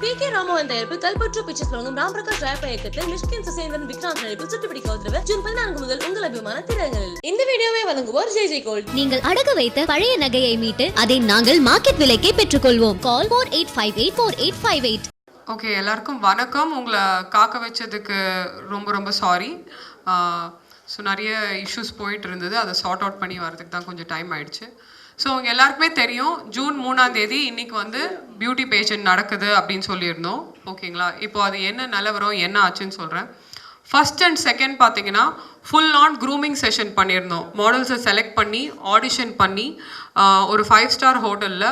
B K Ramohan தயாரிப்பு கல்பற்று pictures வழங்கும் ராம் பிரகாஷ் ராயப்ப இயக்கத்தில் மிஷ்கின் சுசேந்திரன் விக்ராந்த் நடிப்பில் சுட்டுப்பிடிக்க உத்தரவு ஜூன் பதினான்கு முதல் உங்கள் அபிமான திரையரங்களில் இந்த வீடியோவை வழங்குவோர் ஜெய் ஜெய் கோல்ட். நீங்கள் அடகு வைத்த பழைய நகையை மீட்டு அதை நாங்கள் மார்க்கெட் விலைக்கே பெற்றுக்கொள்வோம். Call four eight five eight four eight five eight. Okay எல்லாருக்கும் வணக்கம். உங்களை காக்க வச்சதுக்கு ரொம்ப ரொம்ப சாரி. ஸோ நிறைய இஷ்யூஸ் போயிட்டு இருந்தது. அதை சார்ட் அவுட் பண்ணி வரதுக்கு தான் கொஞ்சம் டைம் ஆயிடுச்சு. ஸோ அவங்க எல்லாருக்குமே தெரியும் ஜூன் மூணாம் தேதி இன்னைக்கு வந்து பியூட்டி பேஷண்ட் நடக்குது அப்படின்னு சொல்லியிருந்தோம். ஓகேங்களா? இப்போ அது என்ன நிலவரம் என்ன ஆச்சுன்னு சொல்கிறேன் ஃபர்ஸ்ட் அண்ட் செகண்ட் பார்த்தீங்கன்னா ஃபுல் ஆன் க்ரூமிங் செஷன் பண்ணியிருந்தோம். மாடல்ஸை செலக்ட் பண்ணி ஆடிஷன் பண்ணி ஒரு ஃபைவ் ஸ்டார் ஹோட்டலில்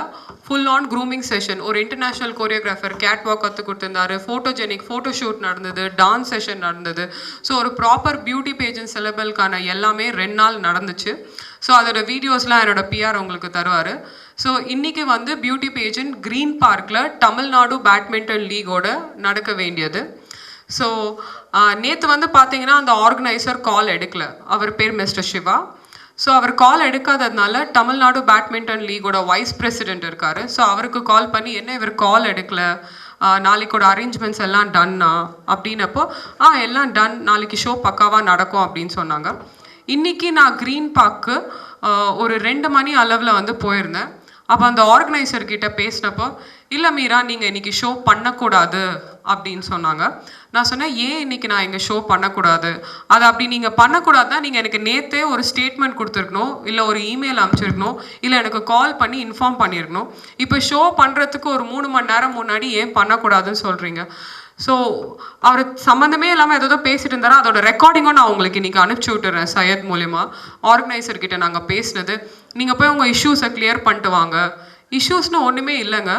ஃபுல் ஆன் க்ரூமிங் செஷன் ஒரு இன்டர்நேஷ்னல் கோரியோகிராஃபர் கேட் வாக் கற்றுக் கொடுத்துருந்தாரு. ஃபோட்டோஜெனிக் ஃபோட்டோ ஷூட் நடந்தது டான்ஸ் செஷன் நடந்தது. ஸோ ஒரு ப்ராப்பர் பியூட்டி பேஜன் சிலபலுக்கான எல்லாமே ரெண்டு நாள் நடந்துச்சு. ஸோ அதோட வீடியோஸ்லாம் என்னோட பிஆர் உங்களுக்கு தருவார். ஸோ இன்றைக்கி வந்து பியூட்டி பேஜன் க்ரீன் பார்க்கில் தமிழ்நாடு பேட்மிண்டன் லீகோட நடக்க வேண்டியது. ஸோ நேற்று வந்து பார்த்தீங்கன்னா அந்த ஆர்கனைசர் கால் எடுக்கல. அவர் பேர் மிஸ்டர் சிவா ஸோ அவர் கால் எடுக்காததுனால தமிழ்நாடு பேட்மிண்டன் லீகோட வைஸ் பிரசிடென்ட் இருக்கார். ஸோ அவருக்கு கால் பண்ணி என்ன இவர் கால் எடுக்கல? நாளைக்கோட அரேஞ்ச்மெண்ட்ஸ் எல்லாம் டன்னா அப்படின்னப்போ ஆ எல்லாம் டன் நாளைக்கு ஷோ பக்காவாக நடக்கும். அப்படின்னு சொன்னாங்க. இன்னைக்கு நான் க்ரீன் பார்க்கு ஒரு ரெண்டு மணி அளவில் வந்து போயிருந்தேன். அப்போ அந்த ஆர்கனைசர் கிட்ட பேசினப்போ இல்லை மீரா நீங்கள் இன்றைக்கி ஷோ பண்ணக்கூடாது அப்படின்னு சொன்னாங்க. நான் சொன்னேன் ஏன் இன்னைக்கு நான் எங்கள் ஷோ பண்ணக்கூடாது? அது அப்படி நீங்கள் பண்ணக்கூடாதுன்னா நீங்கள் எனக்கு நேற்றே ஒரு ஸ்டேட்மெண்ட் கொடுத்துருக்கணும் இல்லை ஒரு இமெயில் அனுப்பிச்சிருக்கணும் இல்லை எனக்கு கால் பண்ணி இன்ஃபார்ம் பண்ணியிருக்கணும் இப்போ ஷோ பண்ணுறதுக்கு ஒரு மூணு மணி நேரம் முன்னாடி ஏன் பண்ணக்கூடாதுன்னு சொல்கிறீங்க ஸோ அவர் சம்மந்தமே இல்லாமல் ஏதோ பேசிட்டு இருந்தாரா? அதோட ரெக்கார்டிங்கும் நான் உங்களுக்கு இன்றைக்கி அனுப்பிச்சி விட்டுறேன் சையத் மூலிமா ஆர்கனைசர்கிட்ட நாங்கள் பேசினது. நீங்கள் போய் உங்கள் இஷ்யூஸை கிளியர் பண்ணிட்டு வாங்க. இஷ்யூஸ்னு ஒன்றுமே இல்லைங்க.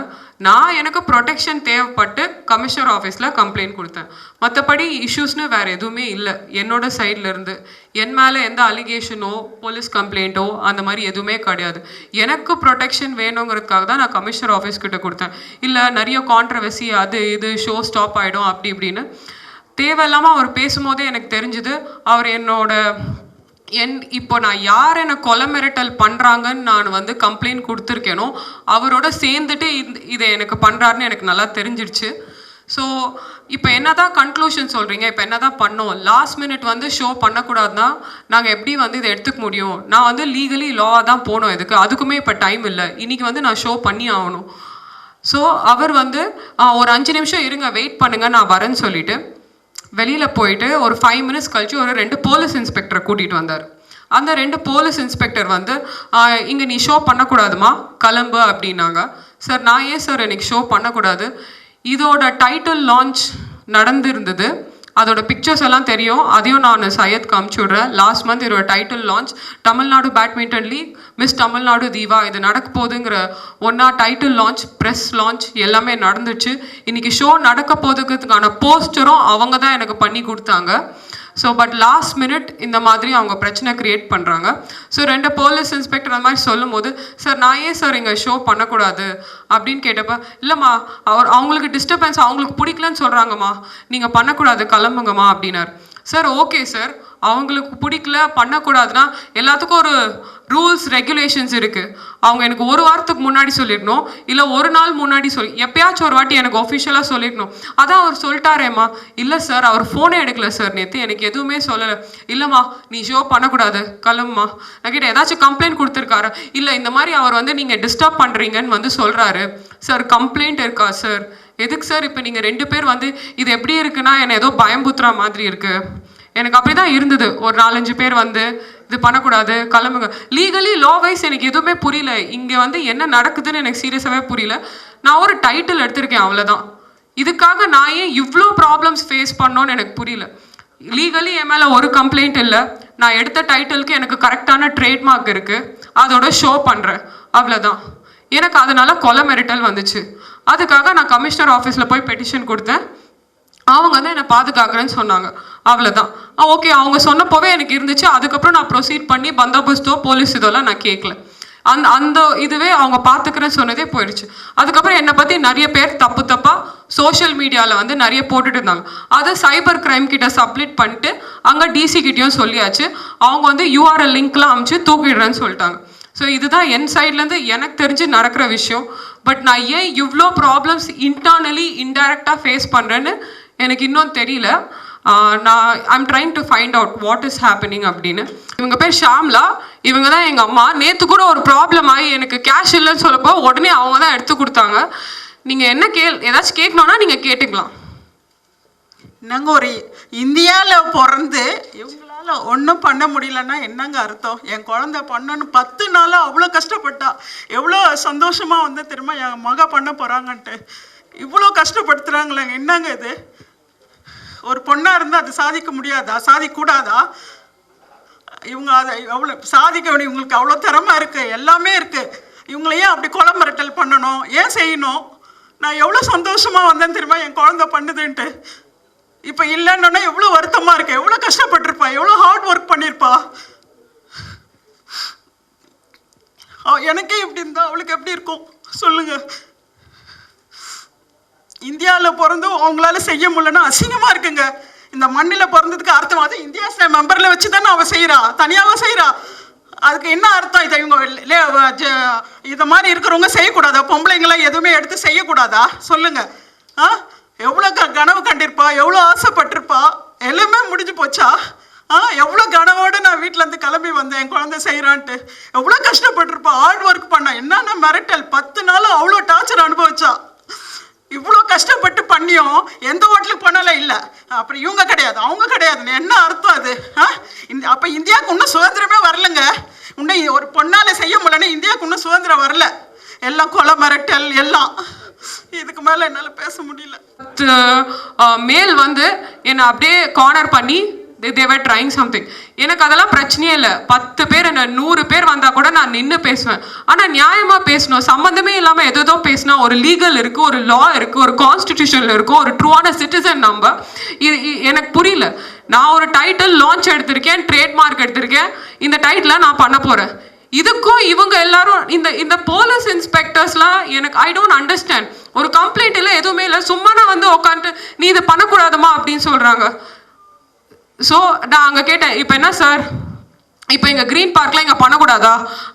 நான் எனக்கு ப்ரொடெக்ஷன் தேவைப்பட்டு கமிஷனர் ஆஃபீஸில் கம்ப்ளைண்ட் கொடுத்தேன். மற்றபடி இஷ்யூஸ்னு வேறு எதுவுமே இல்லை. என்னோட சைட்லேருந்து என் மேலே எந்த அலிகேஷனோ போலீஸ் கம்ப்ளைண்ட்டோ அந்த மாதிரி எதுவுமே கிடையாது. எனக்கு ப்ரொடெக்ஷன் வேணுங்கிறதுக்காக தான் நான் கமிஷனர் ஆஃபீஸ் கிட்ட கொடுத்தேன். இல்லை நிறைய கான்ட்ரவர்சி அது இது ஷோ ஸ்டாப் ஆகிடும் அப்படி இப்படின்னு. தேவையில்லாமல் அவர் பேசும்போதே எனக்கு தெரிஞ்சுது. அவர் என்னோட என் இப்போ நான் யார் என்னை கொலை மிரட்டல் பண்ணுறாங்கன்னு நான் வந்து கம்ப்ளைண்ட் கொடுத்துருக்கேனோ அவரோட சேர்ந்துட்டு இதை எனக்கு பண்ணுறாருன்னு எனக்கு நல்லா தெரிஞ்சிடுச்சு ஸோ இப்போ என்ன தான் கன்க்ளூஷன் சொல்கிறீங்க இப்போ என்ன தான் பண்ணோம்? லாஸ்ட் மினிட் வந்து ஷோ பண்ணக்கூடாதுன்னா நாங்கள் எப்படி வந்து இதை எடுத்துக்க முடியும்? நான் வந்து லீகலி லாவாக தான் போனோம் இதுக்கு. அதுக்குமே இப்போ டைம் இல்லை. இன்னைக்கு வந்து நான் ஷோ பண்ணி ஆகணும். ஸோ அவர் வந்து ஒரு அஞ்சு நிமிஷம் இருங்க வெயிட் பண்ணுங்கள் நான் வரேன்னு சொல்லிவிட்டு வெளியில் போயிட்டு ஒரு ஃபைவ் மினிட்ஸ் கழிச்சு ஒரு ரெண்டு போலீஸ் இன்ஸ்பெக்டரை கூட்டிகிட்டு வந்தார். அந்த ரெண்டு போலீஸ் இன்ஸ்பெக்டர் வந்து இங்கே நீ ஷோ பண்ணக்கூடாதுமா? கிளம்பு அப்படின்னாங்க. சார் நான் ஏன் சார் எனக்கு ஷோ பண்ணக்கூடாது? இதோட டைட்டில் லான்ச் நடந்திருந்தது. அதோட பிக்சர்ஸ் எல்லாம் தெரியும். அதையும் நான் சையத் காமிச்சு விட்றேன். லாஸ்ட் மந்த் இதோட title launch Tamil Nadu badminton league miss Tamil Nadu diva இது நடக்க போகுதுங்கிற ஒன்றா டைட்டில் லான்ச் ப்ரெஸ் லான்ச் எல்லாமே நடந்துச்சு. இன்றைக்கி ஷோ நடக்க போதுக்கிறதுக்கான போஸ்டரும் அவங்க தான் எனக்கு பண்ணி கொடுத்தாங்க. ஸோ பட் லாஸ்ட் மினிட் இந்த மாதிரி அவங்க பிரச்சனை கிரியேட் பண்ணுறாங்க ஸோ ரெண்டு போலீஸ் இன்ஸ்பெக்டர் அந்த மாதிரி சொல்லும் போது சார் நான் ஏன் சார் இங்கே ஷோ பண்ணக்கூடாது? அப்படின்னு கேட்டப்ப இல்லைம்மா அவர் அவங்களுக்கு டிஸ்டர்பன்ஸ் அவங்களுக்கு பிடிக்கலன்னு சொல்கிறாங்கம்மா நீங்கள் பண்ணக்கூடாது கிளம்புங்கம்மா அப்படின்னார். சார் ஓகே சார் அவங்களுக்கு பிடிக்கல பண்ணக்கூடாதுன்னா எல்லாத்துக்கும் ஒரு ரூல்ஸ் ரெகுலேஷன்ஸ் இருக்குது அவங்க எனக்கு ஒரு வாரத்துக்கு முன்னாடி சொல்லிடணும் இல்லை ஒரு நாள் முன்னாடி சொல்லி எப்பயாச்சும் ஒரு வாட்டி எனக்கு ஒஃபிஷியலாக சொல்லிடணும். அதான் அவர் சொல்லிட்டாரேம்மா. இல்லை சார் அவர் ஃபோனே எடுக்கல சார் நேற்று எனக்கு எதுவுமே சொல்லலை. இல்லைம்மா நீ ஷோ பண்ணக்கூடாது. கிளம்புமா நான் கிட்ட ஏதாச்சும் கம்ப்ளைண்ட் கொடுத்துருக்காரு? இல்லை இந்த மாதிரி அவர் வந்து நீங்கள் டிஸ்டர்ப் பண்ணுறீங்கன்னு வந்து சொல்கிறாரு சார் கம்ப்ளைண்ட் இருக்கா சார் எதுக்கு சார் இப்போ நீங்கள் ரெண்டு பேர் வந்து இது எப்படி இருக்குன்னா என்னை ஏதோ பயம்புத்துற மாதிரி இருக்குது எனக்கு அப்படி தான் இருந்தது. ஒரு நாலஞ்சு பேர் வந்து இது பண்ணக்கூடாது கிளம்புங்க. லீகலி லா வைஸ் எனக்கு எதுவுமே புரியல. இங்கே வந்து என்ன நடக்குதுன்னு எனக்கு சீரியஸாகவே புரியல. நான் ஒரு டைட்டில் எடுத்திருக்கேன் அவ்வளோதான் இதுக்காக நான் ஏன் இவ்வளோ ப்ராப்ளம்ஸ் ஃபேஸ் பண்ணோன்னு எனக்கு புரியல. லீகலி என் மேலே ஒரு கம்ப்ளைண்ட் இல்லை. நான் எடுத்த டைட்டிலுக்கு எனக்கு கரெக்டான ட்ரேட்மார்க் இருக்குது அதோட ஷோ பண்ணுறேன் அவ்வளோதான் எனக்கு அதனால கொலை மிரட்டல் வந்துச்சு. அதுக்காக நான் கமிஷனர் ஆஃபீஸில் போய் பெட்டிஷன் கொடுத்தேன். அவங்க வந்து என்னை பாதுகாக்கிறேன்னு சொன்னாங்க. அவ்வளோதான் ஓகே அவங்க சொன்னப்போவே எனக்கு இருந்துச்சு. அதுக்கப்புறம் நான் ப்ரொசீட் பண்ணி பந்தோபஸ்தோ போலீஸ் இதெல்லாம் நான் கேட்கல அந்த அந்த இதுவே அவங்க பார்த்துக்கிறேன்னு சொன்னதே போயிடுச்சு. அதுக்கப்புறம் என்னை பற்றி நிறைய பேர் தப்பு தப்பாக சோஷியல் மீடியாவில் வந்து நிறைய போட்டுட்டு இருந்தாங்க. அதை சைபர் கிரைம் கிட்ட சப்மிட் பண்ணிட்டு அங்கே டிசி கிட்டேயும் சொல்லியாச்சு. அவங்க வந்து யூஆர்எல் லிங்க்லாம் அமுச்சு தூக்கிடுறேன்னு சொல்லிட்டாங்க. ஸோ இதுதான் என் சைட்லேருந்து எனக்கு தெரிஞ்சு நடக்கிற விஷயம். பட் நான் ஏன் இவ்வளோ ப்ராப்ளம்ஸ் இன்டர்னலி இன்டைரக்டாக ஃபேஸ் பண்ணுறேன்னு எனக்கு இன்னும் தெரியல. நான் I'm trying to find out what is happening அப்படின்னு. இவங்க பேர் ஷாம்லா. இவங்க தான் எங்கள் அம்மா. நேற்று கூட ஒரு ப்ராப்ளம் ஆகி எனக்கு கேஷ் இல்லைன்னு சொல்லப்போ உடனே அவங்க தான் எடுத்து கொடுத்தாங்க. நீங்கள் என்ன கேள் ஏதாச்சும் கேட்கணுன்னா நீங்கள் கேட்டுக்கலாம். நாங்கள் ஒரு இந்தியாவில் பிறந்து இவங்களால ஒன்றும் பண்ண முடியலன்னா என்னங்க அர்த்தம்? என் குழந்த பண்ணணும் பத்து நாளாக அவ்வளோ கஷ்டப்பட்டா. எவ்வளோ சந்தோஷமாக வந்து திரும்ப என் மக பண்ண போகிறாங்கன்ட்டு இவ்வளோ கஷ்டப்படுத்துகிறாங்களேங்க என்னங்க இது? ஒரு பொண்ணாக இருந்தால் அது சாதிக்க முடியாதா? சாதிக்கூடாதா? இவங்க அதை எவ்வளோ சாதிக்க வேண்டிய இவங்களுக்கு அவ்வளோ திறமை இருக்குது எல்லாமே இருக்குது இவங்களையும் ஏன் அப்படி கொலை மிரட்டல் பண்ணணும்? ஏன் செய்யணும்? நான் எவ்வளோ சந்தோஷமாக வந்தேன் தெரியுமா என் குழந்த பண்ணுதுன்ட்டு. இப்போ இல்லைன்னா எவ்வளோ வருத்தமாக இருக்கு. எவ்வளோ கஷ்டப்பட்டிருப்பா. எவ்வளோ ஹார்ட் ஒர்க் பண்ணியிருப்பா எனக்கே இப்படி இருந்தா அவளுக்கு எப்படி இருக்கும்? சொல்லுங்க. இந்தியாவில் பிறந்தும் அவங்களால செய்ய முடியலன்னா அசிங்கமாக இருக்குங்க. இந்த மண்ணில் பிறந்ததுக்கு அர்த்தம் அது இந்தியா மெம்பரில் வச்சு தானே அவள் செய்கிறா தனியாக செய்கிறா அதுக்கு என்ன அர்த்தம்? இதை இவங்க இதை மாதிரி இருக்கிறவங்க செய்யக்கூடாதா? பொம்பளைங்களாம் எதுவுமே எடுத்து செய்யக்கூடாதா? சொல்லுங்க. ஆ? எவ்வளோ க கனவு கண்டிருப்பா? எவ்வளோ ஆசைப்பட்டிருப்பா? எல்லாமே முடிஞ்சு போச்சா? ஆ எவ்வளோ கனவோடு நான் வீட்டிலேருந்து கிளம்பி வந்தேன் என் குழந்தை செய்கிறான்ட்டு எவ்வளோ கஷ்டப்பட்டிருப்பா? ஹார்ட் ஒர்க் பண்ணா. என்னென்ன மிரட்டல். பத்து நாள் அவ்வளோ டார்ச்சர் அனுபவிச்சா. இவ்வளோ கஷ்டப்பட்டு பண்ணியும் எந்த ஹோட்டலுக்கு போனால இல்லை. அப்புறம் இவங்க கிடையாது அவங்க கிடையாது. என்ன அர்த்தம் அது? ஆ இந்த அப்போ இந்தியாவுக்கு இன்னும் சுதந்திரமே வரலங்க. இன்னும் ஒரு பொண்ணால் செய்ய முடியலன்னு இந்தியாவுக்கு இன்னும் சுதந்திரம் வரல. எல்லாம் கொலை மிரட்டல் எல்லாம். இதுக்கு மேலே என்னால் பேச முடியல. Uh, மேல் வந்து என்னை அப்படியே கார்னர் பண்ணி தேவர் ட்ரைங் சம்திங் எனக்கு அதெல்லாம் பிரச்சனையே இல்லை. பத்து பேர் என்ன நூறு பேர் வந்தால் கூட நான் நின்று பேசுவேன். ஆனால் நியாயமாக பேசணும். சம்மந்தமே இல்லாமல் எதோ பேசினா ஒரு லீகல் இருக்குது ஒரு லா இருக்குது ஒரு கான்ஸ்டிடியூஷன் இருக்குது ஒரு ட்ரூவான சிட்டிசன் நம்ம இது இ- எனக்கு புரியல. நான் ஒரு டைட்டில் லான்ச் எடுத்திருக்கேன் ட்ரேட்மார்க் எடுத்திருக்கேன். இந்த டைட்டில் நான் பண்ண போகிறேன் இதுக்கும் இவங்க எல்லாரும் இந்த இந்த போலீஸ் இன்ஸ்பெக்டர்ஸ்லாம் எனக்கு ஐ டோன்ட் அண்டர்ஸ்டாண்ட் ஒரு கம்ப்ளைண்ட் இல்லை எதுவுமே இல்லை. சும்மா நான் வந்து உட்காந்துட்டு நீ இதை பண்ணக்கூடாதுமா? அப்படின்னு சொல்கிறாங்க ஸோ நான் அங்கே கேட்டேன் இப்போ என்ன சார் இப்போ இங்கே க்ரீன் பார்க்கில் இங்கே பண்ணக்கூடாதா?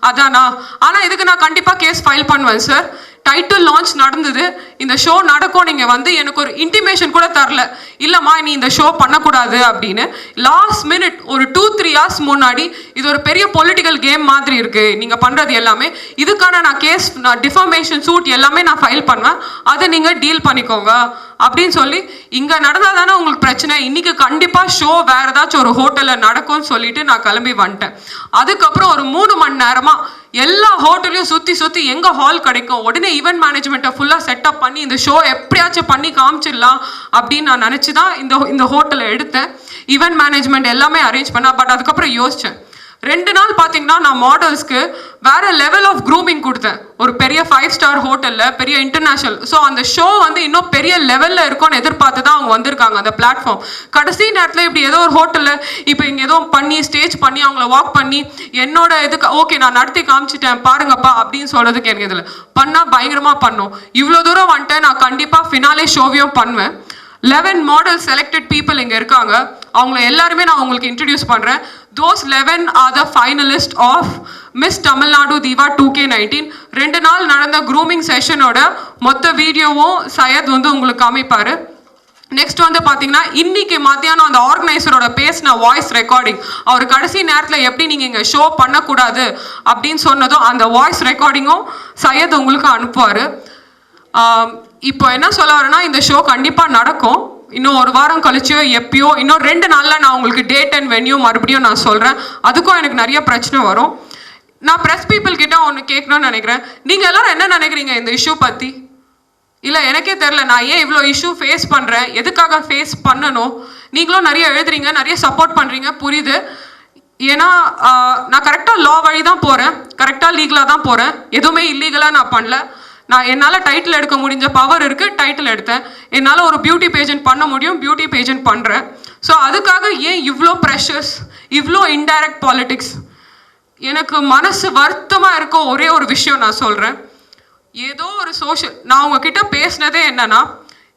அதானா. ஆனால் இதுக்கு நான் கண்டிப்பாக கேஸ் ஃபைல் பண்ணுவேன் சார் டைட்டில் லான்ச் நடந்தது. இந்த ஷோ நடக்கும். நீங்கள் வந்து எனக்கு ஒரு இன்டிமேஷன் கூட தரல. இல்லைம்மா நீ இந்த ஷோ பண்ணக்கூடாது அப்படின்னு. லாஸ்ட் மினிட் ஒரு டூ த்ரீ ஹார்ஸ் முன்னாடி இது ஒரு பெரிய பொலிட்டிக்கல் கேம் மாதிரி இருக்குது நீங்கள் பண்ணுறது எல்லாமே. இதுக்கான நான் கேஸ் நான் டிஃபர்மேஷன் சூட் எல்லாமே நான் ஃபைல் பண்ணுவேன். அதை நீங்கள் டீல் பண்ணிக்கோங்க. அப்படின்னு சொல்லி இங்கே நடந்தால் தானே உங்களுக்கு பிரச்சனை. இன்றைக்கி கண்டிப்பாக ஷோ வேறு ஏதாச்சும் ஒரு ஹோட்டலில் நடக்கும்னு சொல்லிட்டு நான் கிளம்பி வந்துட்டேன். அதுக்கப்புறம் ஒரு மூணு மணி நேரமாக எல்லா ஹோட்டலையும் சுற்றி சுற்றி எங்கே ஹால் கிடைக்கும்? உடனே ஈவெண்ட் மேனேஜ்மெண்ட்டை ஃபுல்லாக செட்டப் பண்ணி இந்த ஷோ எப்படியாச்சும் பண்ணி காமிச்சிடலாம் அப்படின்னு நான் நினச்சி தான் இந்த இந்த ஹோட்டலை எடுத்தேன். ஈவெண்ட் மேனேஜ்மெண்ட் எல்லாமே அரேஞ்ச் பண்ணேன் பட் அதுக்கப்புறம் யோசித்தேன் ரெண்டு நாள் பார்த்தீங்கன்னா நான் மாடல்ஸ்க்கு வேற லெவல் ஆஃப் க்ரூமிங் கொடுத்தேன். ஒரு பெரிய ஃபைவ் ஸ்டார் ஹோட்டலில் பெரிய இன்டர்நேஷனல் ஸோ அந்த ஷோ வந்து இன்னும் பெரிய லெவலில் இருக்கும்னு எதிர்பார்த்து தான் அவங்க வந்திருக்காங்க அந்த பிளாட்ஃபார்ம் கடைசி நேரத்தில் இப்படி ஏதோ ஒரு ஹோட்டலில் இப்போ இங்கே ஏதோ பண்ணி ஸ்டேஜ் பண்ணி அவங்கள வாக் பண்ணி என்னோட இதுக்கு ஓகே நான் நடத்தி காமிச்சிட்டேன் பாருங்கப்பா அப்படின்னு சொல்கிறதுக்கு எனக்கு இதில் பண்ணால் பயங்கரமாக பண்ணோம். இவ்வளோ தூரம் வந்துட்டு நான் கண்டிப்பாக ஃபினாலே ஷோவையும் பண்ணுவேன். லெவன் மாடல் செலக்டட் பீப்புள் இங்கே இருக்காங்க. அவங்கள எல்லாருமே நான் உங்களுக்கு இன்ட்ரடியூஸ் பண்ணுறேன் those eleven are the finalist of Miss Tamil Nadu Diva two K nineteen ரெண்டு நாள் நடந்த க்ரூமிங் செஷனோட மொத்த வீடியோவும் சையத் வந்து உங்களுக்கு காமிப்பார். நெக்ஸ்ட் வந்து பார்த்தீங்கன்னா இன்னைக்கு மத்தியானம் அந்த ஆர்கனைசரோட பேசின வாய்ஸ் ரெக்கார்டிங் அவர் கடைசி நேரத்தில் எப்படி நீங்கள் இங்கே ஷோ பண்ணக்கூடாது அப்படின்னு சொன்னதும் அந்த வாய்ஸ் ரெக்கார்டிங்கும் சையத் உங்களுக்கு அனுப்புவார். இப்போ என்ன சொல்ல வரேன்னா இந்த ஷோ கண்டிப்பாக நடக்கும். இன்னும் ஒரு வாரம் கழிச்சோ எப்பயோ இன்னும் ரெண்டு நாளில் நான் உங்களுக்கு டேட் அண்ட் வென்யூ மறுபடியும் நான் சொல்கிறேன் அதுக்கும் எனக்கு நிறைய பிரச்சனை வரும். நான் ப்ரெஸ் பீப்புள் கிட்ட ஒன்று கேட்கணும்னு நினைக்கிறேன். நீங்கள் எல்லாரும் என்ன நினைக்கிறீங்க இந்த இஷ்யூ பற்றி இல்லை எனக்கே தெரில நான் ஏன் இவ்வளோ இஷ்யூ ஃபேஸ் பண்ணுறேன் எதுக்காக ஃபேஸ் பண்ணணும்? நீங்களும் நிறைய எழுதுறீங்க நிறைய சப்போர்ட் பண்ணுறீங்க புரியுது. ஏன்னா நான் கரெக்டாக லா வழி தான் போகிறேன் கரெக்டாக லீகலாக தான் போகிறேன் எதுவுமே இல்லீகலாக நான் பண்ணல. நான் என்னால் டைட்டில் எடுக்க முடிஞ்ச பவர் இருக்குது டைட்டில் எடுத்தேன். என்னால் ஒரு பியூட்டி பேஜென்ட் பண்ண முடியும் பியூட்டி பேஜென்ட் பண்ணுறேன் ஸோ அதுக்காக ஏன் இவ்வளோ ப்ரெஷர்ஸ் இவ்வளோ இன்டைரக்ட் பாலிட்டிக்ஸ் எனக்கு மனசு வருத்தமாக இருக்க ஒரே ஒரு விஷயம் நான் சொல்கிறேன் ஏதோ ஒரு சோஷியல் நான் உங்ககிட்ட பேசினதே என்னன்னா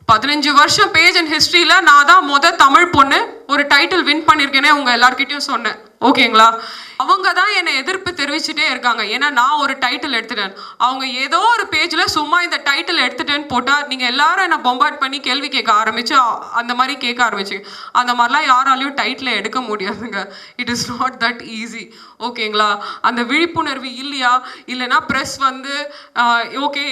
பதினஞ்சு வருஷம் பேஜ் அண்ட் ஹிஸ்ட்ரியில் நான் தான் மொதல் தமிழ் பொண்ணு ஒரு டைட்டில் வின் பண்ணியிருக்கேனே உங்கள் எல்லார்கிட்டையும் சொன்னேன். ஓகேங்களா அவங்க தான் என்னை எதிர்ப்பு தெரிவிச்சுட்டே இருக்காங்க. ஏன்னா நான் ஒரு டைட்டில் எடுத்துட்டேன். அவங்க ஏதோ ஒரு பேஜில் சும்மா இந்த டைட்டில் எடுத்துட்டேன்னு போட்டால் நீங்கள் எல்லாரும் என்னை பொம்பாட் பண்ணி கேள்வி கேட்க ஆரம்பிச்சு அந்த மாதிரி கேட்க ஆரம்பிச்சு. அந்த மாதிரிலாம் யாராலையும் டைட்டில் எடுக்க முடியாதுங்க. It is not that easy ஓகேங்களா? அந்த விழிப்புணர்வு இல்லையா? இல்லைன்னா ப்ரெஸ் வந்து ஓகே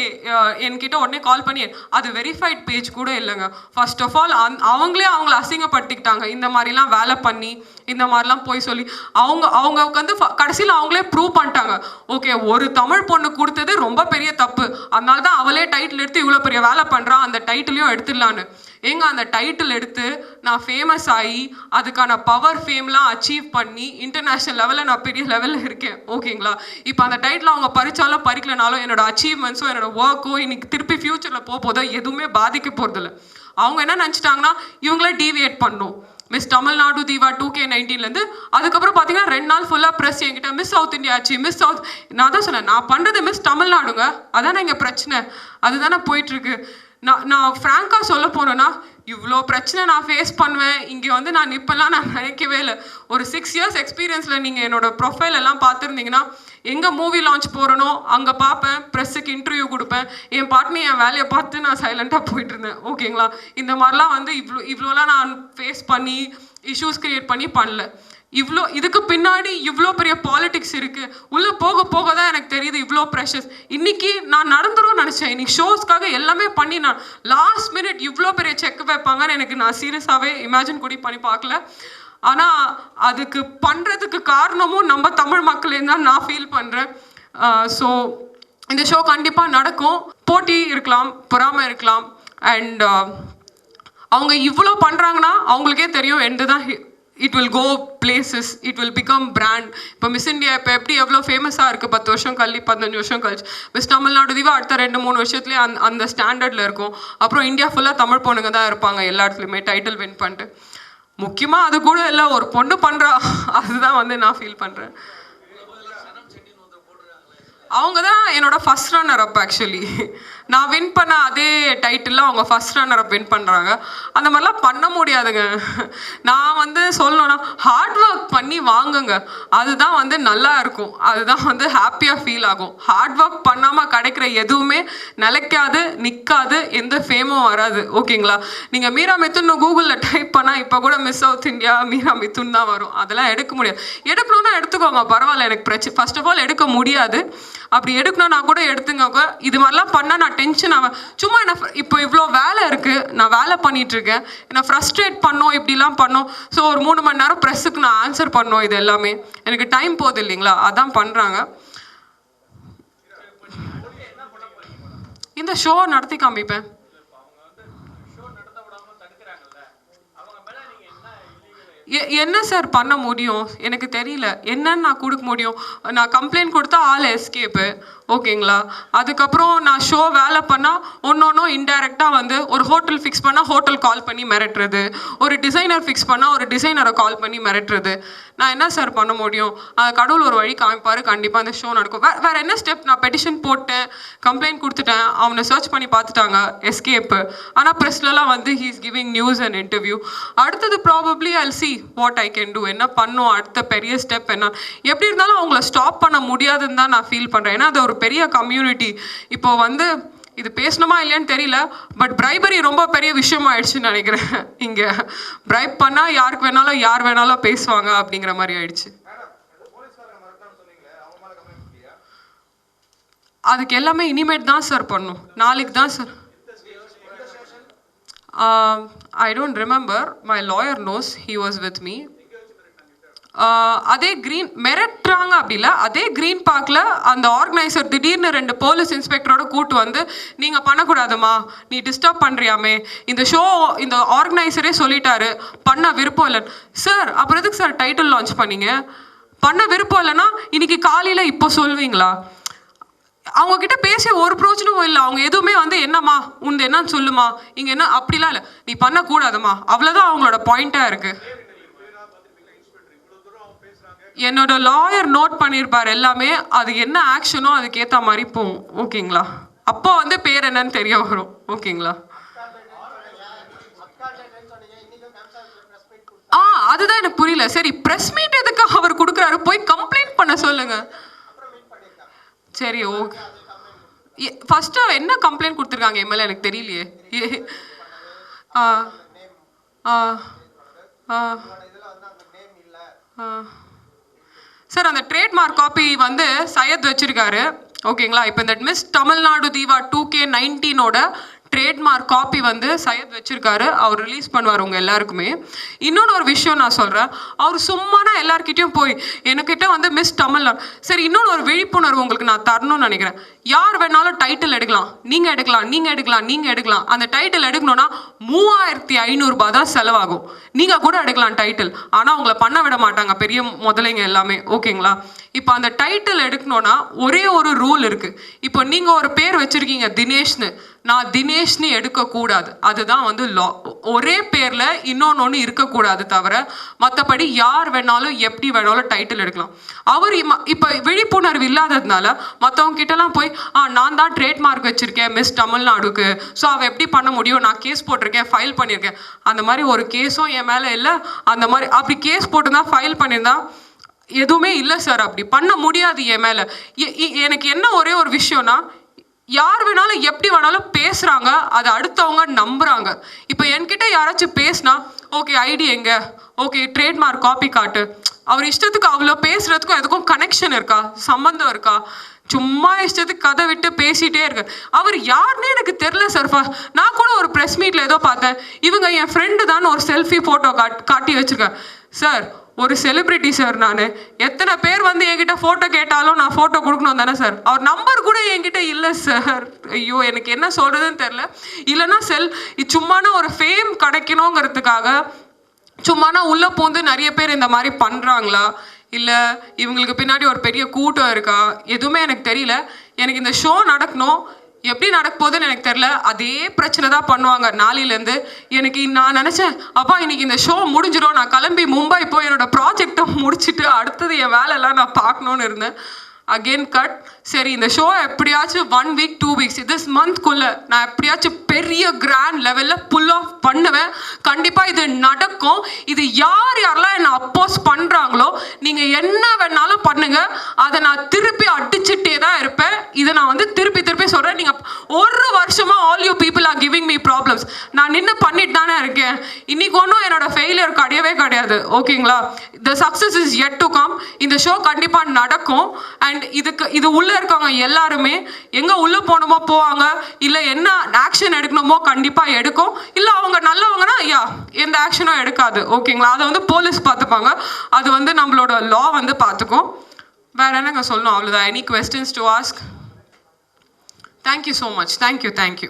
என்கிட்ட உடனே கால் பண்ணி அது வெரிஃபைட் பேஜ் கூட இல்லைங்க. ஃபர்ஸ்ட் ஆஃப் ஆல் அந் அவங்களே அவங்கள அசிங்கப்படுத்திக்கிட்டாங்க. இந்த மாதிரிலாம் வேலை பண்ணி இந்த மாதிரிலாம் போய் சொல்லி அவங்க அவங்க வந்து கடைசியில் அவங்களே ப்ரூவ் பண்ணிட்டாங்க. ஓகே ஒரு தமிழ் பொண்ணு கொடுத்தது ரொம்ப பெரிய தப்பு. அதனால தான் அவளே டைட்டில் எடுத்து இவ்வளோ பெரிய வேலை பண்ணுறா அந்த டைட்டிலையும் எடுத்துடலான்னு. ஏங்க அந்த டைட்டில் எடுத்து நான் ஃபேமஸ் ஆகி அதுக்கான பவர் ஃபேம்லாம் அச்சீவ் பண்ணி இன்டர்நேஷ்னல் லெவலில் நான் பெரிய லெவலில் இருக்கேன். ஓகேங்களா இப்போ அந்த டைட்டில் அவங்க பறிச்சாலும் பறிக்கலனாலும் என்னோட அச்சீவ்மெண்ட்ஸோ என்னோட ஒர்க்கோ இன்னைக்கு திருப்பி ஃப்யூச்சரில் போக போதோ எதுவுமே பாதிக்க போகிறதில்ல அவங்க என்ன நினச்சிட்டாங்கன்னா இவங்களே டீவியேட் பண்ணும். Miss Tamil Nadu Diva two K நைன்டீன்லேருந்து அதுக்கப்புறம் பார்த்தீங்கன்னா ரெண்டு நாள் ஃபுல்லாக ப்ரெஸ் என்கிட்ட மிஸ் சவுத் இந்தியா ஆச்சு மிஸ் சவுத் நான் தான் சொன்னேன் நான் பண்ணுறது மிஸ் தமிழ்நாடுங்க அதானே இங்கே பிரச்சனை. அதுதானே போயிட்டுருக்கு நான் நான் ஃப்ராங்காக சொல்ல போனேன்னா இவ்வளோ பிரச்சனை நான் ஃபேஸ் பண்ணுவேன். இங்கே வந்து நான் நிப்பெல்லாம் நான் நினைக்கவே இல்லை. ஒரு சிக்ஸ் இயர்ஸ் எக்ஸ்பீரியன்ஸில் நீங்கள் என்னோடய ப்ரொஃபைல் எல்லாம் பார்த்துருந்தீங்கன்னா எங்கே மூவி லான்ச் போகிறனோ அங்கே பார்ப்பேன். ப்ரெஸ்ஸுக்கு இன்டர்வியூ கொடுப்பேன். என் பாட்டுன்னு என் வேலையை பார்த்து நான் சைலண்ட்டாக போயிட்டு இருந்தேன். ஓகேங்களா இந்த மாதிரிலாம் வந்து இவ்வளோ இவ்வளோலாம் நான் ஃபேஸ் பண்ணி இஷ்யூஸ் க்ரியேட் பண்ணி பண்ணல. இவ்வளோ இதுக்கு பின்னாடி இவ்வளோ பெரிய பாலிடிக்ஸ் இருக்குது உள்ளே போக போக தான் எனக்கு தெரியுது இவ்வளோ ப்ரெஷர்ஸ் இன்னைக்கு நான் நடந்துடும் நினச்சேன். இன்னைக்கு ஷோஸ்க்காக எல்லாமே பண்ணி நான் லாஸ்ட் மினிட் இவ்வளோ பெரிய செக் வைப்பாங்கன்னு எனக்கு நான் சீரியஸாகவே இமேஜின் கூட பண்ணி பார்க்கல. ஆனால் அதுக்கு பண்ணுறதுக்கு காரணமும் நம்ம தமிழ் மக்களே தான் நான் ஃபீல் பண்ணுறேன் ஸோ இந்த ஷோ கண்டிப்பாக நடக்கும். போட்டி இருக்கலாம் பொறாமை இருக்கலாம். அண்ட் அவங்க இவ்வளோ பண்ணுறாங்கன்னா அவங்களுக்கே தெரியும் எண்டு தான் it will go places it will become brand இப்போ மிஸ் இந்தியா இப்போ எப்படி எவ்வளோ ஃபேமஸாக இருக்குது பத்து வருஷம் கழி பதினஞ்சு வருஷம் கழிச்சு. மிஸ் தமிழ்நாடு தீவா அடுத்த ரெண்டு மூணு வருஷத்துலேயே அந்த அந்த ஸ்டாண்டர்டில் இருக்கும். அப்புறம் இந்தியா ஃபுல்லாக தமிழ் பொண்ணுங்க தான் இருப்பாங்க எல்லா இடத்துலையுமே டைட்டில் வின் பண்ணிட்டு. முக்கியமாக அது கூட இல்லை ஒரு பொண்ணு பண்ணுறா அதுதான் வந்து நான் ஃபீல் பண்ணுறேன் அவங்க தான் என்னோட ஃபஸ்ட் ரன்னர் அப் ஆக்சுவலி நான் வின் பண்ண அதே டைட்டில் அவங்க ஃபர்ஸ்ட் ரன்னர் அப் வின் பண்ணுறாங்க அந்த மாதிரிலாம் பண்ண முடியாதுங்க. நான் வந்து சொல்லணும்னா ஹார்ட் ஒர்க் பண்ணி வாங்குங்க. அதுதான் வந்து நல்லா இருக்கும். அதுதான் வந்து ஹாப்பியாக ஃபீல் ஆகும். ஹார்ட் ஒர்க் பண்ணாமல் கிடைக்கிற எதுவுமே நிலைக்காது நிற்காது எந்த ஃபேமும் வராது. ஓகேங்களா நீங்கள் மீரா மித்துன்னு கூகுளில் டைப் பண்ணால் இப்போ கூட மிஸ் சவுத் இந்தியா மீரா மித்துன்னு தான் வரும். அதெல்லாம் எடுக்க முடியாது. எடுக்கணும்னா எடுத்துக்கோங்க. பரவாயில்ல எனக்கு பிரச்சனை ஃபர்ஸ்ட் ஆஃப் ஆல் எடுக்க முடியாது. அப்படி எடுக்கணும்னா கூட எடுத்துங்க இது மாதிரிலாம் பண்ணால் நான் டென்ஷன் ஆவேன். சும்மா என்ன இப்போ இவ்வளோ வேலை இருக்குது நான் வேலை பண்ணிட்டு இருக்கேன் என்னை ஃப்ரஸ்ட்ரேட் பண்ணோம் இப்படிலாம் பண்ணோம். ஸோ ஒரு மூணு மணி நேரம் ப்ரெஸ்ஸுக்கு நான் ஆன்சர் பண்ணோம் இது எல்லாமே. எனக்கு டைம் போகுது இல்லைங்களா? அதான் பண்ணுறாங்க இந்த ஷோ நடத்தி காமிப்பேன். என்ன சார் பண்ண முடியும்? எனக்கு தெரியல. என்னன்னு நான் கொடுக்க முடியும்? நான் கம்ப்ளைண்ட் கொடுத்தா ஆள் எஸ்கேப்பு ஓகேங்களா? அதுக்கப்புறம் நான் ஷோ வேலை பண்ணால் ஒன்று ஒன்றும் இன்டைரக்டாக வந்து ஒரு ஹோட்டல் ஃபிக்ஸ் பண்ணால் ஹோட்டல் கால் பண்ணி மிரட்டுறது. ஒரு டிசைனர் ஃபிக்ஸ் பண்ணால் ஒரு டிசைனரை கால் பண்ணி மிரட்டுறது. நான் என்ன சார் பண்ண முடியும்? கடவுள் ஒரு வழி காமிப்பார் கண்டிப்பாக அந்த ஷோ நடக்கும். வே வேறு என்ன ஸ்டெப் நான் பெட்டிஷன் போட்டேன் கம்ப்ளைண்ட் கொடுத்துட்டேன் அவனை சர்ச் பண்ணி பார்த்துட்டாங்க எஸ்கேப்பு ஆனால் ப்ரெஸ்லலாம் வந்து he is giving news and interview அடுத்தது probably I'll see what I can do என்ன பண்ணும் அடுத்த பெரிய ஸ்டெப் என்ன? எப்படி இருந்தாலும் அவங்கள ஸ்டாப் பண்ண முடியாதுன்னு தான் நான் ஃபீல் பண்ணுறேன் ஏன்னா அது ஒரு பெரிய கம்யூனிட்டி இப்போ வந்து இது பேசணுமா இல்லையான்னு தெரியல பட் பிரைபரி ரொம்ப பெரிய விஷயம் ஆயிடுச்சுன்னு நினைக்கிறேன். இங்கே பிரைப் பண்ணால் யாருக்கு வேணாலும் யார் வேணாலும் பேசுவாங்க அப்படிங்கிற மாதிரி ஆயிடுச்சு. அதுக்கு எல்லாமே இனிமேட் தான் சார் பண்ணும். நாளைக்கு தான் sir I don't remember my lawyer knows he was with me அதே க்ரீன் மிரட்டுறாங்க அப்படி இல்லை அதே க்ரீன் பார்க்கில் அந்த ஆர்கனைசர் திடீர்னு ரெண்டு போலீஸ் இன்ஸ்பெக்டரோட கூட்டு வந்து நீங்கள் பண்ணக்கூடாதுமா நீ டிஸ்டர்ப் பண்ணுறியாமே இந்த ஷோ இந்த ஆர்கனைசரே சொல்லிட்டாரு பண்ண விருப்பம் இல்லை சார் அப்புறம் எதுக்கு சார் டைட்டில் லான்ச் பண்ணீங்க? பண்ண விருப்பம் இல்லைன்னா இன்னைக்கு காலையில் இப்போ சொல்வீங்களா? அவங்க கிட்ட பேச ஒரு பிரோஜனமும் இல்லை. அவங்க எதுவுமே வந்து என்னம்மா உண்டு என்னன்னு சொல்லுமா இங்கே என்ன? அப்படிலாம் இல்லை. நீ பண்ணக்கூடாதுமா அவ்வளோதான் அவங்களோட பாயிண்ட்டாக இருக்குது என்னோட லாயர் நோட் பண்ணியிருப்பார் எல்லாமே. அது என்ன ஆக்ஷனோ அதுக்கேற்ற மாதிரி போகும். ஓகேங்களா? அப்போ வந்து பேர் என்னன்னு தெரிய வரும். ஓகேங்களா? ஆ அதுதான் எனக்கு புரியல. சரி ப்ரெஸ் மீட் எதுக்கு அவர் கொடுக்குறாரு? போய் கம்ப்ளைண்ட் பண்ண சொல்லுங்க. சரி ஓகே ஃபஸ்ட்டு என்ன கம்ப்ளைண்ட் கொடுத்துருக்காங்க? எம்எல்ஏ எனக்கு தெரியலையே. ஏ- ஆ ஆ ஆ ஆ. சார் அந்த ட்ரேட்மார்க் காப்பி வந்து சையத் வச்சிருக்காரு. ஓகேங்களா? இப்போ இந்த miss Tamil Nadu diva two K நைன்டீனோட trademark copy வந்து சையத் வச்சிருக்காரு. அவர் ரிலீஸ் பண்ணுவார் உங்கள் எல்லாருக்குமே. இன்னொன்று ஒரு விஷயம் நான் சொல்கிறேன் அவர் சும்மானா எல்லார்கிட்டயும் போய் என்கிட்ட வந்து மிஸ் தமிழ்நாடு சரி இன்னொன்று ஒரு விழிப்புணர்வு உங்களுக்கு நான் தரணும்னு நினைக்கிறேன். யார் வேணாலும் டைட்டில் எடுக்கலாம். நீங்கள் எடுக்கலாம் நீங்கள் எடுக்கலாம் நீங்கள் எடுக்கலாம். அந்த டைட்டில் எடுக்கணும்னா மூவாயிரத்தி ஐநூறுரூபா தான் செலவாகும். நீங்கள் கூட எடுக்கலாம் டைட்டில் ஆனால் உங்களை பண்ண விட மாட்டாங்க. பெரிய முதலைங்க எல்லாமே. ஓகேங்களா? இப்போ அந்த டைட்டில் எடுக்கணும்னா ஒரே ஒரு ரூல் இருக்குது இப்போ நீங்கள் ஒரு பேர் வச்சுருக்கீங்க தினேஷ்னு. நான் தினேஷ்னு எடுக்கக்கூடாது. அதுதான் வந்து லா ஒரே பேரில் இன்னொன்று ஒன்று இருக்கக்கூடாது தவிர மற்றபடி யார் வேணாலும் எப்படி வேணாலும் டைட்டில் எடுக்கலாம். அவர் இப்போ விழிப்புணர்வு இல்லாததுனால மற்றவங்க கிட்டலாம் போய் ஆ நான் தான் ட்ரேட்மார்க் வச்சுருக்கேன் மிஸ் தமிழ்நாடுக்கு. ஸோ அவள் எப்படி பண்ண முடியும்? நான் கேஸ் போட்டிருக்கேன் ஃபைல் பண்ணியிருக்கேன் அந்த மாதிரி ஒரு கேஸும் என் மேலே இல்லை. அந்த மாதிரி அப்படி கேஸ் போட்டு ஃபைல் பண்ணியிருந்தா எதுவுமே இல்லை சார் அப்படி பண்ண முடியாது என் மேலே. எனக்கு என்ன ஒரே ஒரு விஷயம்னா யார் வேணாலும் எப்படி வேணாலும் பேசுகிறாங்க அதை அடுத்தவங்க நம்புகிறாங்க இப்போ என்கிட்ட யாராச்சும் பேசினா ஓகே ஐடி எங்க? ஓகே ட்ரேட்மார்க் காப்பி காட்டு. அவர் இஷ்டத்துக்கு அவ்வளோ பேசுகிறதுக்கும் எதுக்கும் கனெக்ஷன் இருக்கா? சம்மந்தம் இருக்கா? சும்மா இஷ்டத்துக்கு கதை விட்டு பேசிகிட்டே இருக்கு. அவர் யாருன்னே எனக்கு தெரில சார் நான் கூட ஒரு ப்ரெஸ் மீட்டில் ஏதோ பார்த்தேன். இவங்க என் ஃப்ரெண்டு தான் ஒரு செல்ஃபி ஃபோட்டோ காட் காட்டி வச்சுருக்கேன் சார் ஒரு செலிபிரிட்டி சார் நான். எத்தனை பேர் வந்து என்கிட்ட ஃபோட்டோ கேட்டாலும் நான் ஃபோட்டோ கொடுக்கணும் தானே சார் அவர் நம்பர் கூட என்கிட்ட இல்லை சார் ஐயோ எனக்கு என்ன சொல்கிறதுன்னு தெரில இல்லைன்னா செல் சும்மான ஒரு ஃபேம் கிடைக்கணுங்கிறதுக்காக சும்மானா உள்ளே பூந்து நிறைய பேர் இந்த மாதிரி பண்ணுறாங்களா இல்லை இவங்களுக்கு பின்னாடி ஒரு பெரிய கூட்டம் இருக்கா? எதுவுமே எனக்கு தெரியல. எனக்கு இந்த ஷோ நடக்கணும். எப்படி நடக்க போகுதுன்னு எனக்கு தெரில அதே பிரச்சனை தான் பண்ணுவாங்க. நாளையிலேருந்து எனக்கு நான் நினச்சேன் அப்பா இன்னைக்கு இந்த ஷோ முடிஞ்சிடும். நான் கிளம்பி மும்பை போய் என்னோடய ப்ராஜெக்டை முடிச்சுட்டு அடுத்தது என் வேலையெல்லாம் நான் பார்க்கணுன்னு இருந்தேன். அகெயின் கட் சரி இந்த ஷோ எப்படியாச்சும் one week two weeks this மந்த்குள்ளே நான் எப்படியாச்சும் பெரிய கிராண்ட் லெவலில் புல் ஆஃப் பண்ணுவேன். கண்டிப்பாக இது நடக்கும். இது யார் யாரெல்லாம் என்னை அப்போஸ் பண்ணுறாங்களோ நீங்கள் என்ன வேணாலும் பண்ணுங்கள் அதை நான் திருப்பி அடிச்சுட்டே தான் இருப்பேன். இதை நான் வந்து திருப்பி திருப்பி சொல்கிறேன் நீங்கள் ஒரு வருஷமா all you people are giving me problems நான் நின்று பண்ணிட்டு தானே இருக்கேன். இன்னைக்கு ஒன்றும் என்னோட ஃபெயிலியர் கிடையவே கிடையாது. ஓகேங்களா the success is yet to come இந்த ஷோ கண்டிப்பாக நடக்கும். அண்ட் இதுக்கு இது உள்ளே இருக்கவங்க எல்லாருமே எங்கே உள்ளே போகணுமோ போவாங்க. இல்லை என்ன ஆக்ஷன் எடுக்கணுமோ கண்டிப்பாக எடுக்கும். இல்லை அவங்க நல்லவங்கன்னா யா எந்த ஆக்ஷனும் எடுக்காது. ஓகேங்களா அதை வந்து போலீஸ் பார்த்துப்பாங்க. அது வந்து நம்மளோட லா வந்து பார்த்துக்கும். வேற என்னங்க சொல்லணும்? அவ்வளோதான் any questions to ask thank you so much thank you thank you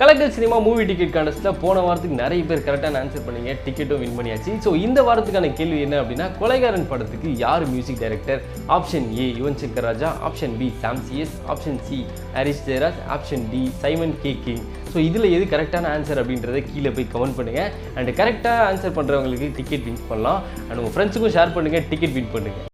Kalakkal cinema movie ticket கான்டெஸ்ட்டில் போன வாரத்துக்கு நிறைய பேர் கரெக்டான ஆன்சர் பண்ணீங்க. டிக்கெட்டும் வின் பண்ணியாச்சு. ஸோ இந்த வாரத்துக்கான கேள்வி என்ன அப்படின்னா கொலைகாரன் படத்துக்கு யார் music director option A Yuvan Shankar Raja option B Sam CS option C Harris Jayaraj option D Simon K King so இதில் எது கரெக்டான ஆன்சர் அப்படின்றத கீழே போய் கமெண்ட் பண்ணுங்கள் அண்ட் கரெக்டாக ஆன்சர் பண்ணுறவங்களுக்கு டிக்கெட் வின் பண்ணலாம். அண்ட் உங்கள் ஃப்ரெண்ட்ஸுக்கும் ஷேர் பண்ணுங்கள் டிக்கெட் வின் பண்ணுங்கள்